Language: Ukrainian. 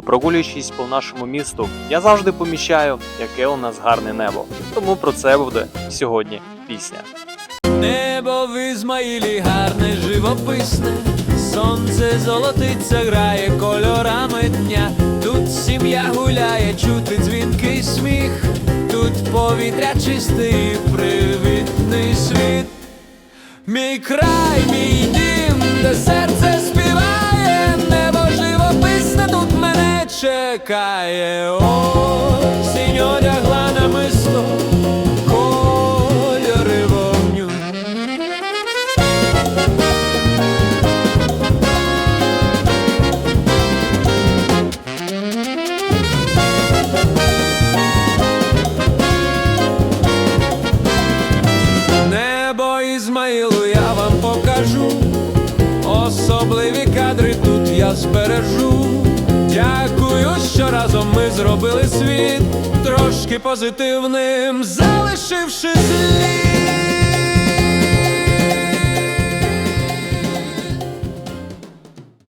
Прогулюючись по нашому місту, я завжди помічаю, яке у нас гарне небо. Тому про це буде сьогодні пісня. Небо в Ізмаїлі гарне, живописне, сонце золотиться, грає кольорами дня. Тут сім'я гуляє, чути дзвінкий сміх, тут повітря чисте привітний світ. Мій край, мій чекає. Осінь одягла намисто, кольори вогню. Небо Ізмаїлу я вам покажу, особливі кадри тут я збережу. Що разом ми зробили світ трошки позитивним, залишивши слід.